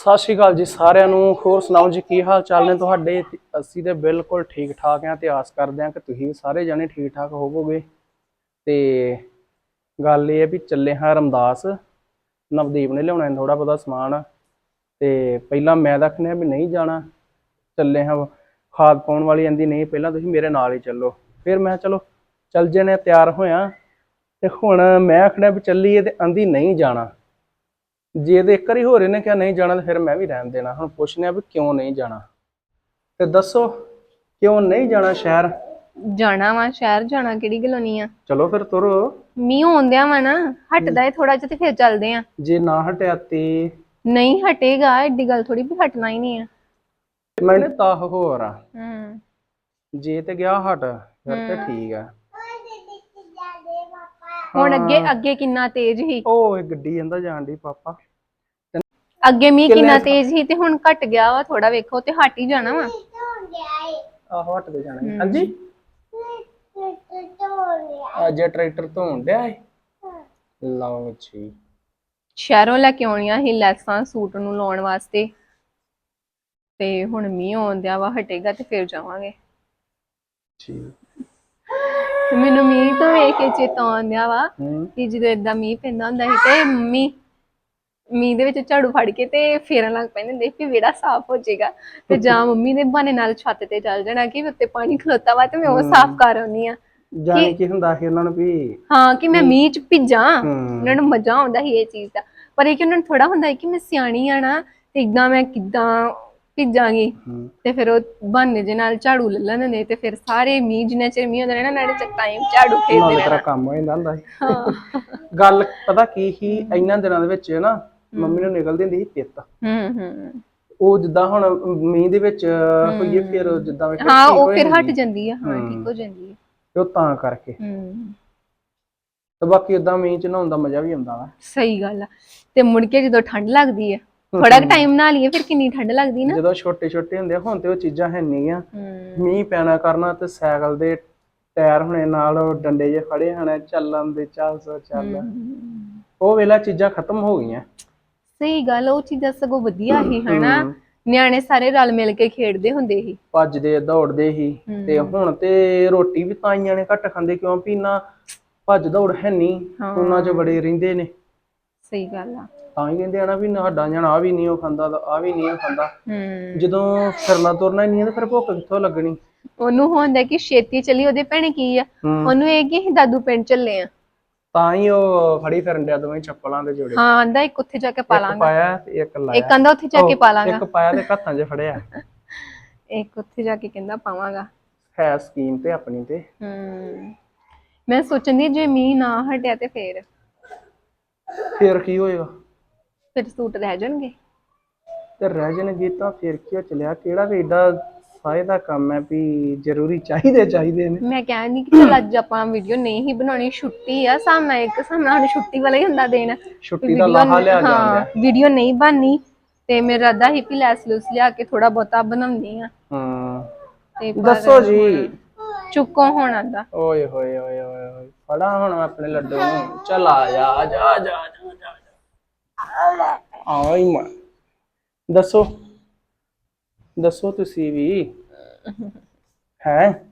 ਸਤਿ ਸ਼੍ਰੀ ਅਕਾਲ ਜੀ ਸਾਰਿਆਂ ਨੂੰ। ਹੋਰ ਸੁਣਾਓ ਜੀ, ਕੀ ਹਾਲ ਚਾਲ ਨੇ ਤੁਹਾਡੇ? ਅਸੀਂ ਤੇ ਬਿਲਕੁਲ ਠੀਕ ਠਾਕ ਆਂ ਤੇ ਆਸ ਕਰਦੇ ਆਂ ਕਿ ਤੁਸੀਂ ਵੀ ਸਾਰੇ ਜਣੇ ਠੀਕ ਠਾਕ ਹੋਵੋਗੇ। ਤੇ ਗੱਲ ਇਹ ਹੈ ਵੀ ਚੱਲੇ ਹਾਂ ਰਮਦਾਸ। ਨਵਦੀਪ ਨੇ ਲਿਆਉਣਾ ਥੋੜਾ ਬਹੁਤਾ ਸਮਾਨ। ਤੇ ਪਹਿਲਾਂ ਮੈਂ ਦੱਖਣਿਆ ਵੀ ਨਹੀਂ ਜਾਣਾ। ਚੱਲੇ ਹਾਂ, ਖਾਦ ਪਾਉਣ ਵਾਲੀ ਆਂਦੀ, ਨਹੀਂ, ਪਹਿਲਾਂ ਤੁਸੀਂ ਮੇਰੇ ਨਾਲ ਹੀ ਚੱਲੋ। ਫਿਰ ਮੈਂ ਕਿਹਾ, ਚਲੋ, ਚੱਲ ਜਣੇ ਤਿਆਰ ਹੋਇਆ ਤੇ ਹੁਣ ਮੈਂ ਆਖਣਾ ਵੀ ਚੱਲੀਏ ਤੇ ਆਂਦੀ ਨਹੀਂ ਜਾਣਾ। ਜੇ ਤੇ ਇੱਕ ਵਾਰੀ ਹੋਰ ਇਹਨੇ ਕਿਹਾ ਨਹੀਂ ਜਾਣਾ ਤਾਂ ਫਿਰ ਮੈਂ ਵੀ ਰਹਿਣ ਦੇਣਾ। ਹੁਣ ਪੁੱਛਨੇ ਆ ਵੀ ਕਿਉਂ ਨਹੀਂ ਜਾਣਾ। ਤੇ ਦੱਸੋ ਕਿਉਂ ਨਹੀਂ ਜਾਣਾ ਸ਼ਹਿਰ? ਜਾਣਾ ਵਾ ਸ਼ਹਿਰ ਜਾਣਾ ਕਿਹੜੀ ਗੱਲੋਂ ਆ? ਚਲੋ ਫਿਰ ਤੁਰੋ। ਮੀਂਹ ਆਉਂਦਿਆ ਵਾ ਨਾ ਹਟਦਾ ਏ ਥੋੜਾ ਜਿਹਾ ਤੇ ਫਿਰ ਚੱਲਦੇ ਆ ਜੇ ਨਾ ਹਟਿਆ ਤੇ? ਨਹੀਂ ਹਟੇਗਾ ਐਡੀ ਗੱਲ ਥੋੜੀ ਵੀ ਹਟਣਾ ਹੀ ਨਹੀਂ ਆ। ਮੈਨੇ ਤਾਂ ਹੋਰ ਆ। ਹੂੰ। ਜੇ ਤੇ ਗਿਆ ਹਟ ਫਿਰ ਤੇ ਠੀਕ ਆ। ਹੁਣ ਅੱਗੇ ਅੱਗੇ ਕਿੰਨਾ ਤੇਜ਼ ਸੀ? ਉਹ ਇਹ ਗੱਡੀ ਜਾਂਦਾ ਜਾਣ ਦੀ ਪਾਪਾ। ਅੱਗੇ ਮੀਂਹ ਕਿੰਨਾ ਤੇਜ਼ ਸੀ ਤੇ ਹੁਣ ਘਟ ਗਿਆ ਵਾ ਥੋੜਾ ਵੇਖੋ ਤੇ ਹਟ ਹੀ ਜਾਣਾ ਵਾ। ਆਹੋ ਹਟ ਦੇ ਜਾਣਾ ਹਾਂਜੀ? ਅੱਜ ਟਰੈਕਟਰ ਧੋਣ ਡਿਆ ਏ ਲਓ ਜੀ। ਸ਼ਹਿਰੋਂ ਲੈ ਕੇ ਆਉਣੀਆਂ ਸੀ ਲੈਸਾਂ ਸੂਟ ਨੂੰ ਲਾਉਣ ਵਾਸਤੇ। ਤੇ ਹੁਣ ਮੀਂਹ ਆਉਂਦਿਆ ਵਾ ਹਟੇਗਾ ਤੇ ਫਿਰ ਜਾਵਾਂਗੇ। ਠੀਕ। ਮੈਨੂੰ ਮੀਂਹ ਤੋਂ ਵੇਖ ਕੇ ਚੇਤਾ ਆਉਂਦਿਆ ਵਾ ਹੂੰ। ਕਿ ਜਦੋਂ ਏਦਾਂ ਮੀਂਹ ਪੈਂਦਾ ਹੁੰਦਾ ਸੀ ਤੇ ਮੰਮੀ ਮੀਂਹ ਦੇ ਵਿੱਚ ਝਾੜੂ ਫੜ ਕੇ ਤੇ ਫੇਰਨ ਲੱਗ ਪੈਂਦੇ ਹੁੰਦੇ ਸੀ ਕਿ ਵਿਹੜਾ ਸਾਫ਼ ਹੋ ਜਾਏਗਾ। ਤੇ ਜਾਂ ਮੰਮੀ ਦੇ ਬਹਾਨੇ ਨਾਲ ਛੱਤ ਤੇ ਚੱਲ ਜਾਣਾ ਕਿ ਉੱਤੇ ਪਾਣੀ ਖਲੋਤਾ ਵਾ ਤੇ ਮੈਂ ਉਹ ਸਾਫ਼ ਕਰ ਆਉਣੀ ਆ ਜਾਣੇ ਕੀ ਹੁੰਦਾ ਸੀ ਉਹਨਾਂ ਨੂੰ ਵੀ ਹਾਂ ਕਿ ਮੈਂ ਮੀਂਹ ਚ ਭਿੱਜਾਂ ਹੂੰ। ਉਹਨਾਂ ਨੂੰ ਮਜ਼ਾ ਆਉਂਦਾ ਸੀ ਇਹ ਚੀਜ਼ ਦਾ। ਪਰ ਇਹ ਕਿ ਉਹਨਾਂ ਨੂੰ ਥੋੜਾ ਹੁੰਦਾ ਹੈ ਕਿ ਮੈਂ ਸਿਆਣੀ ਆ ਨਾ ਤੇ ਇਦਾਂ ਮੈਂ ਕਿੱਦਾਂ ਭਿੱਜਾਂਗੀ। ਹੂੰ। ਤੇ ਫਿਰ ਉਹ ਬਹਾਨੇ ਦੇ ਨਾਲ ਝਾੜੂ ਲੈ ਲੈਂਦੇ ਨੇ ਤੇ ਫਿਰ ਸਾਰੇ ਮੀਂਹ ਜਿੰਨਾ ਚਿਰ ਮੀਂਹ ਹੁੰਦਾ ਰਹਿਣਾ ਨਾਲੇ ਚੱਕ ਟਾਈਮ ਝਾੜੂ ਫੇਰਦੇ ਨਾਲ ਰਹਿਣਾ। ਤੇਰਾ ਕੰਮ ਹੋ ਜਾਂਦਾ ਹੁੰਦਾ ਸੀ। ਹਾਂ। ਗੱਲ ਪਤਾ ਕੀ ਸੀ ਇੰਨਾਂ ਦਿਨਾਂ ਦੇ ਵਿੱਚ ਨਾ ਮੰਮੀ ਨੂੰ ਨਿਕਲਦੀ ਹੁੰਦੀ ਸੀ ਪਿੱਤ। ਹੂੰ ਹੂੰ। ਉਹ ਜਿੱਦਾਂ ਹੁਣ ਮੀਂਹ ਦੇ ਵਿੱਚ ਹੋਈਏ ਫਿਰ ਜਿੱਦਾਂ ਵੇਖੋ ਹਾਂ ਠੀਕ ਉਹ ਹੋ ਫਿਰ ਹਟ ਜਾਂਦੀ ਜਾਂਦੀ ਆ ਹਾਂ। ਠੀਕ ਹੋ ਜਾਂਦੀ ਹੈ ਤੇ ਉਹ ਤਾਂ ਕਰਕੇ। ਹੂੰ। ਤੇ ਬਾਕੀ ਉਦਾਂ ਮੀਂਹ ਚ ਨਹਾਉਣ ਦਾ ਮਜ਼ਾ ਵੀ ਆਉਂਦਾ ਵਾ। ਸਹੀ ਗੱਲ ਆ। ਤੇ ਮੁੜ ਕੇ ਜਦੋਂ ਠੰਡ ਲੱਗਦੀ ਹੈ ਥੋੜਾ ਟਾਈਮ ਨਾਲ ਲਈਏ ਫਿਰ ਕਿੰਨੀ ਠੰਡ ਲੱਗਦੀ ਨਾ। ਜਦੋਂ ਛੋਟੇ ਛੋਟੇ ਹੁੰਦੇ ਆ, ਹੁਣ ਤੇ ਉਹ ਚੀਜ਼ਾਂ ਹੈ ਨਹੀਂ ਆ। ਹੂੰ। ਮੀਂਹ ਪੈਣਾ ਕਰਨਾ ਤੇ ਸਾਈਕਲ ਦੇ ਟਾਇਰ ਹੁਣੇ ਨਾਲ ਉਹ ਡੰਡੇ ਜੇ ਫੜੇ ਹਣੇ ਚੱਲਣ ਦੇ ਚੱਲ ਸੋ ਚੱਲ। ਉਹ ਵੇਲਾ ਚੀਜ਼ਾਂ ਖਤਮ ਹੋ ਗਈਆਂ। ਸਹੀ ਗੱਲ ਉਹ ਚੀਜ਼ਾਂ ਸਗੋਂ ਵਧੀਆ ਹੀ ਹਨਾ। ਹਮ। ਨਿਆਣੇ ਸਾਰੇ ਰਲ ਮਿਲ ਕੇ ਖੇਡਦੇ ਹੁੰਦੇ ਸੀ ਭੱਜਦੇ ਦੌੜਦੇ ਹੀ। ਤੇ ਹੁਣ ਤੇ ਰੋਟੀ ਵੀ ਤਾਈਆਂ ਨੇ ਘੱਟ ਖਾਂਦੇ ਕਿਉਂ? ਵੀ ਨਾ ਭੱਜ ਦੌੜ ਹੈ ਨਹੀਂ ਹਾਂ। ਉਹਨਾਂ 'ਚ ਬੜੇ ਰਹਿੰਦੇ ਨੇ। ਸਹੀ ਗੱਲ ਆ। ਤਾਂ ਹੀ ਕਹਿੰਦੇ ਆ ਨਾ ਵੀ ਸਾਡਾ ਜਣਾ ਆ ਵੀ ਨਹੀਂ ਉਹ ਖਾਂਦਾ ਆ ਵੀ ਨਹੀਂ ਉਹ ਖਾਂਦਾ। ਹੂੰ ਜਦੋਂ ਫਿਰਨਾ ਤੁਰਨਾ ਹੀ ਨਹੀਂ ਹੈ ਤਾਂ ਫਿਰ ਭੁੱਖ ਕਿੱਥੋਂ ਲੱਗਣੀ? ਉਹਨੂੰ ਹੁੰਦਾ ਕਿ ਛੇਤੀ ਚਲੀ ਉਹਦੇ ਭੈਣੇ ਕੀ ਆ? ਹੂੰ। ਉਹਨੂੰ ਇਹ ਕਿ ਅਸੀਂ ਦਾਦੂ ਪਿੰਡ ਚੱਲੇ ਆ। ਤਾਂ ਹੀ ਉਹ ਫੜੀ ਫਿਰਨ ਡਿਆ ਦੋਵੇਂ ਚੱਪਲਾਂ ਦੇ ਜੋੜੇ। ਹਾਂ ਆਂਦਾ ਇੱਕ ਉੱਥੇ ਜਾ ਕੇ ਪਾ ਇੱਕ ਲਾਂਗਾ ਪਾਇਆ ਤੇ ਇੱਕ ਲਾਇਆ। ਇੱਕ ਆਂਦਾ ਉੱਥੇ ਜਾ ਕੇ ਪਾ ਲਾਂਗਾ ਇੱਕ ਪਾਇਆ ਤੇ ਹੱਥਾਂ 'ਚ ਫੜਿਆ। ਇੱਕ ਉੱਥੇ ਜਾ ਕੇ ਕਹਿੰਦਾ ਪਾਵਾਂਗਾ। ਹੈ ਸਕੀਮ ਤੇ ਆਪਣੀ ਤੇ। ਹੂੰ। ਮੈਂ ਸੋਚਣ ਦੀ ਜੇ ਮੀਂਹ ਨਾ ਹਟਿਆ ਤੇ ਫੇਰ। ਫਿਰ ਕੀ ਹੋਏਗਾ? ਫਿਰ ਸੂਟ ਰਹਿ ਜਾਣਗੇ। ਤੇ ਰਹਿ ਜਾਣਗੇ ਤਾਂ ਫਿਰ ਕੀ ਹੋ ਚਲਿਆ? ਕਿਹੜਾ ਵੀ ਏਡਾ ਸਾਏ ਦਾ ਕੰਮ ਹੈ ਵੀ ਜ਼ਰੂਰੀ ਚਾਹੀਦੇ ਚਾਹੀਦੇ ਨੇ। ਮੈਂ ਕਹਿੰਦੀ ਕਿ ਚਲ ਅੱਜ ਆਪਾਂ ਵੀਡੀਓ ਨਹੀਂ ਹੀ ਬਣਾਉਣੀ ਛੁੱਟੀ ਆ ਸਾਹਮਣਾ ਇੱਕ ਸਾਨੂੰ ਛੁੱਟੀ ਵਾਲਾ ਹੀ ਹੁੰਦਾ ਦਿਨ ਛੁੱਟੀ ਦਾ ਲਾਹਾ ਲਿਆ ਜਾਂਦਾ। ਵੀਡੀਓ ਨਹੀਂ ਬਣਨੀ ਤੇ ਮੇਰਾ ਰਾਦਾ ਹੀ ਲੈਸ ਲੂਸ ਲਿਆ ਕੇ ਥੋੜਾ ਬਹੁਤਾ ਬਣਾਉਂਦੀ ਆ ਹੂੰ। ਦੱਸੋ ਜੀ। ਚੁੱਕੋ ਹੁਣ ਆਂਦਾ। ਓਏ ਹੋਏ ਓਏ। ਫੜਾ ਹੁਣ ਆਪਣੇ ਲੱਡੂ ਨੂੰ। ਚੱਲ ਆ ਜਾ ਆ ਜਾ ਆ ਜਾ ਆ ਜਾ, ਆ ਜਾ। ਆਈ ਮਾਂ ਦੱਸੋ। ਦੱਸੋ ਤੁਸੀਂ ਵੀ। ਹੈ।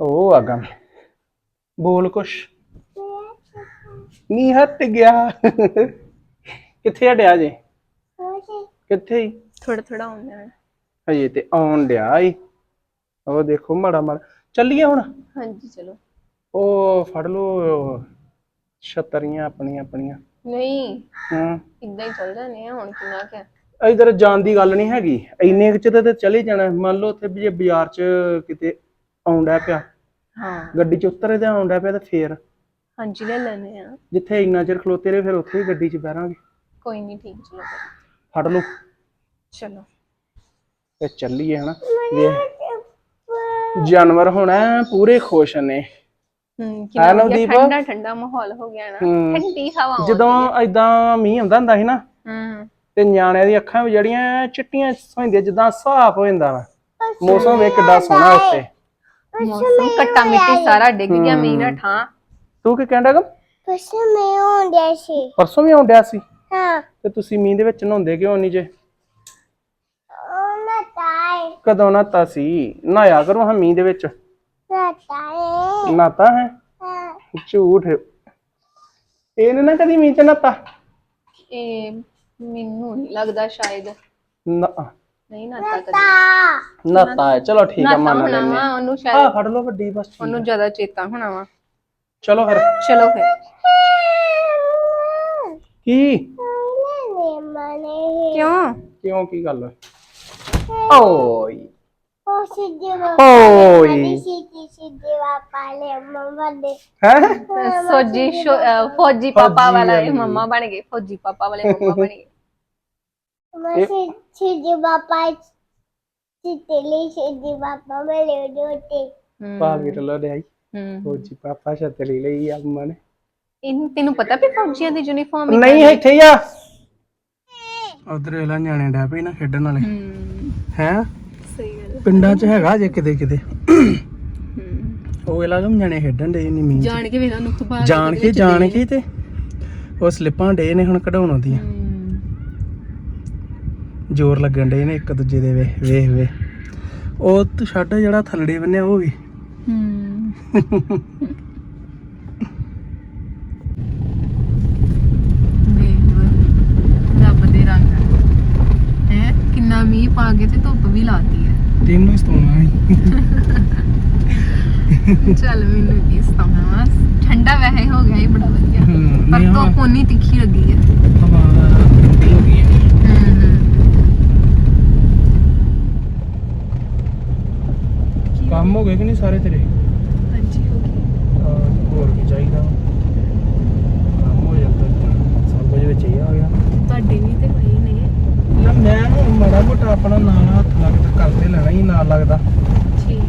ਉਹ ਆ ਗਮ ਬੋਲ ਕੁਛ। ਨੀ ਹਟ ਗਿਆ। ਕਿੱਥੇ ਹਟਿਆ ਜੇ? ਕਿੱਥੇ ਹੀ ਥੋੜਾ ਥੋੜਾ ਆਉਂਦਾ ਹਜੇ ਤੇ ਆਉਣ ਡਿਆ ਈ। ਉਹ ਦੇਖੋ ਮਾੜਾ ਮਾੜਾ ਚੱਲੀਏ ਹੁਣ? ਹਾਂਜੀ ਚਲੋ। ਉਹ ਫੜ ਲੋ ਛਤਰੀਆਂ ਆਪਣੀਆਂ ਆਪਣੀਆਂ। ਨਹੀਂ ਹਾਂ। ਇਦਾਂ ਹੀ ਚੱਲ ਜਾਂਦੇ ਆ ਹੁਣ ਕਿੰਨਾ ਕਿ ਇਧਰ ਜਾਣ ਦੀ ਗੱਲ ਨਹੀਂ ਹੈਗੀ। ਇੰਨੇ ਕੁ ਚ ਤੇ ਚਲੇ ਜਾਣਾ। ਮੰਨ ਲਓ ਉੱਥੇ ਵੀ ਜੇ ਬਾਜ਼ਾਰ ਚ ਕਿਤੇ ਆਉਂਦਾ ਪਿਆ। ਹਾਂ। ਗੱਡੀ ਚ ਉਤਰੇ ਤੇ ਆਉਂਦਾ ਪਿਆ ਤੇ ਫੇਰ। ਹਾਂਜੀ ਲੈ ਲੈਣੇ ਆ। ਜਿੱਥੇ ਇੰਨਾ ਚਿਰ ਖਲੋਤੇ ਰਹੇ ਫਿਰ ਉੱਥੇ ਹੀ ਗੱਡੀ ਚ ਬਹਿਰਾਂਗੇ। ਕੋਈ ਨਹੀਂ ਠੀਕ ਚਲੋ। ਫਿਰ। ਫੜ ਲਓ। ਚਲੋ। ਤੇ ਚੱਲੀਏ ਹਨਾ। ਵੇਖ। ਜਾਨਵਰ ਹੁਣ ਪੂਰੇ ਖੁਸ਼ ਨੇ। ਹੂੰ ਕਿੰਨਾ ਵਧੀਆ? ਠੰਡਾ ਠੰਡਾ ਮਾਹੌਲ ਹੋ ਗਿਆ ਨਾ। ਹੂੰ। ਠੰਡੀ ਹਵਾ ਆਉਂਦੀ ਜਦੋਂ ਐਦਾਂ ਮੀਂਹ ਹੁੰਦਾ ਹੁੰਦਾ ਸੀ ਨਾ ਹੂੰ। ਤੇ ਨਿਆਣਿਆਂ ਦੀਆਂ ਅੱਖਾਂ ਵੀ ਜਿਹੜੀਆਂ ਚਿੱਟੀਆਂ ਹੁੰਦੀਆਂ ਜਿੱਦਾਂ ਸਾਫ਼ ਹੋ ਜਾਂਦਾ ਵਾ। ਮੌਸਮ ਵੇਖ ਕਿੱਡਾ ਸੋਹਣਾ ਉੱਤੇ ਮੌਸਮ ਕੱਟਾ ਮਿੱਟੀ ਸਾਰਾ ਡਿੱਗ ਗਿਆ ਮੀਂਹ ਨਾਲ ਠਾਂ। ਤੂੰ ਕੀ ਕਹਿੰਦਾ ਗਾ? ਪਰਸੋਂ ਮੈਂ ਆਉਂਦਿਆ ਸੀ। ਪਰਸੋਂ ਵੀ ਆਉਂਦਿਆ ਸੀ? ਹਾਂ। ਤੇ ਤੁਸੀਂ ਮੀਂਹ ਦੇ ਵਿੱਚ ਨਹਾਉਂਦੇ ਕਿਉਂ ਨਹੀਂ ਜੇ? ਕਦੋਂ ਨਹਾਤਾ ਸੀ? ਨਹਾਇਆ ਕਰੋ ਹਾਂ ਮੀਂਹ ਦੇ ਵਿੱਚ। ਨਾ ਤਾਏ ਨਹਾਤਾ ਹੈ? ਹਾਂ। ਝੂਠ। ਇਹਨੇ ਨਾ ਕਦੀ ਮੀਂਹ ਚ ਨਹਾਤਾ ਇਹ ਮੈਨੂੰ ਨਹੀਂ ਲੱਗਦਾ ਸ਼ਾਇਦ। ਨਾ। ਨਹੀਂ ਨਾਤਾ ਕਦੇ। ਤਾ ਨਹਾਤਾ ਹੈ। ਚਲੋ ਠੀਕ ਹੈ ਨਾਤਾ ਮੰਨ ਹੋਣਾ ਲੈਂਦੇ ਵਾ ਹਾਂ। ਉਹਨੂੰ ਆ ਸ਼ਾਇਦ ਫੜ ਲਓ ਵੱਡੀ ਬਸ ਠੀਕ ਉਹਨੂੰ ਜ਼ਿਆਦਾ ਚੇਤਾ ਹੋਣਾ ਵਾ। ਚਲੋ ਫਿਰ। ਚਲੋ ਫਿਰ। ਕੀ? ਕਿਉਂ? ਕਿਉਂ? ਕੀ ਗੱਲ? ਹੈ ਓਏ ਉਹ ਸਿੱਧੇ ਓਏ ਸਿੱਧੀ ਸਿੱਧੀ ਵਾਪਾਲੇ ਮੰਮਾ ਦੇ ਹੈ ਸੋਜੀ ਸ਼ੋ- ਅਹ ਫੌਜੀ ਪਾਪਾ ਫੌਜੀ ਵਾਲਾ ਇਹ ਵਾਲੀ। ਮੰਮਾ ਬਣ ਗਏ ਫੌਜੀ ਪਾਪਾ ਵਾਲੇ ਮੰਮਾ ਬਣ ਗਏ ਮੈਂ ਸਿੱਧੀ ਵਾਪਾ ਸਿੱਧੀ ਸਿੱਧੀ ਵਾਪਾ ਮਲੇ ਦੋਤੇ ਹਮ, ਪਾਗਿਟ ਲੋ ਦੇ ਆਈ ਹਮ। ਉਹ ਜੀ ਪਾਪਾ ਛਤਰੀ ਲਈ ਆ ਮਨ ਇਹਨੂੰ ਤੈਨੂੰ ਪਤਾ ਵੀ ਫੌਜੀਆਂ ਦੀ ਯੂਨੀਫਾਰਮ ਨਹੀਂ ਇੱਥੇ ਹੀ ਆ ਉਧਰ ਇਹਲਾ ਨਿਆਣੇ ਡੈ ਪਏ ਨਾ ਖੇਡਣ ਵਾਲੇ। ਹੈ। ਸਹੀ ਗੱਲ ਪਿੰਡਾਂ 'ਚ ਹੈਗਾ ਜੇ ਕਿਤੇ ਕਿਤੇ। ਉਹ ਇਹਲਾ ਗਮ ਨਿਆਣੇ ਖੇਡਣ ਦੇ ਨਹੀਂ ਮੀਂਹ। ਜਾਣ ਕੇ ਵੀ ਇਹਨਾਂ ਨੂੰ ਖੁਬਾ ਜਾਣ ਕੇ ਜਾਣ ਕੇ ਤੇ ਉਹ ਸਲਿੱਪਾਂ ਡੇ ਨੇ ਹੁਣ ਕਢਾਉਣ ਉਹਦੀਆਂ। ਜ਼ੋਰ ਲੱਗਣ ਡੇ ਨੇ ਇੱਕ ਦੂਜੇ ਦੇ ਵੇਖ ਵੇਖ ਵੇ ਉਹ ਛੱਡ ਜਿਹੜਾ ਥੱਲੜੇ ਬੰਨਿਆ ਉਹ ਵੀ। ਹਮ ਹੈ ਕਿੰਨਾ ਮੀਂਹ ਪਾ ਕੇ ਤੇ ਧੁੱਪ ਵੀ ਲਾਤੀ ਹੈ ਤੈਨੂੰ ਸਤਾਉਣਾ ਸੀ ਚੱਲ ਮੈਨੂੰ ਕੀ ਸਤਾਉਣਾ ਵਾ ਠੰਡਾ ਵੈਸੇ ਹੋ ਗਿਆ ਇਹ ਬੜਾ ਵਧੀਆ ਹਮ, ਪਰ ਨਹੀਂ ਹਵਾ- ਧੁੱਪ ਉਨੀ ਤਿੱਖੀ ਲੱਗੀ ਹੈ ਹਵਾ ਠੰਡੀ ਹੋ ਗਈ ਹੈ ਕੰਮ ਹੋ ਗਏ ਕਿ ਨਹੀਂ ਸਾਰੇ ਤੇਰੇ ਹਾਂਜੀ ਹੋ ਗਈ ਹਾਂ, ਹੋਰ ਕੀ ਚਾਹੀਦਾ ਕੰਮ ਹੋ ਜਾਂਦਾ ਸਭ ਕੁਝ ਵਿੱਚ ਹੀ ਆ ਗਿਆ ਤੁਹਾਡੇ ਵੀ ਤੇ ਹੋਈ ਨੇ ਯਾਰ ਮੈਂ ਹੁਣ ਮਾੜਾ ਮੋਟਾ ਆਪਣਾ ਨਾਲ ਹੱਥ ਲੱਗਦਾ ਕਰਦੇ ਲੈਣਾ ਹੀ ਨਾਲ ਲੱਗਦਾ। ਠੀਕ।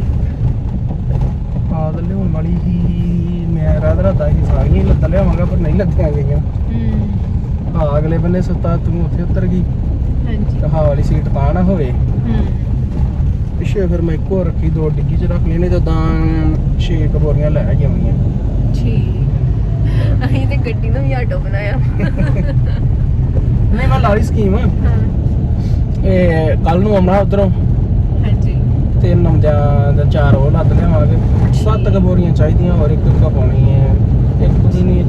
ਆਦ ਲਿਆਉਣ ਵਾਲੀ ਹੀ ਮੈਂ ਰਾਤ ਰਾਤ ਹੀ ਸਾਰੀਆਂ ਹੀ ਲੱਦ ਲਿਆਵਾਂਗਾ ਪਰ ਨਹੀਂ ਲੱਦੀਆਂ ਗਈਆਂ। ਹਮ ਆ ਅਗਲੇ ਬੰਨੇ ਸੁੱਤਾ ਤੂੰ ਉੱਥੇ ਉਤਰ ਗਈ। ਹਾਂਜੀ। ਤੇ ਹਾਂ ਵਾਲੀ ਸੀਟ ਤਾਂ ਨਾ ਹੋਵੇ। ਹਮ ਪਿੱਛੇ ਫਿਰ ਮੈਂ ਇੱਕੋ ਰੱਖੀ ਦੋ ਡਿੱਗੀ ਚ ਰੱਖ ਲੈਣੇ ਤੇ ਤਾਂ ਛੇ ਕੁ ਬੋਰੀਆਂ ਲੈ ਜਾਵਾਂਗੀਆਂ ਠੀਕ। ਅਸੀਂ ਤੇ ਗੱਡੀ ਨੂੰ ਵੀ ਆਟੋ ਬਣਾਇਆ। ਨਹੀਂ ਮੈਂ ਲਾਰੀ ਸਕੀਮ। ਹਾਂ। ਇਹ ਕੱਲ ਨੂੰ ਆਉਣਾ ਉਧਰੋਂ। ਹਾਂਜੀ। ਤੇ ਨਮਦਿਆਂ ਦਾ ਚਾਰ ਉਹ ਲੱਦ ਲਿਆਵਾਂਗੇ। ਸੱਤ ਕੁ ਬੋਰੀਆਂ ਚਾਹੀਦੀਆਂ ਹੋਰ ਇੱਕ ਇੱਕ ਪਾਉਣੀ ਹੈ ਇੱਕ ਦੀ ਨਹੀਂ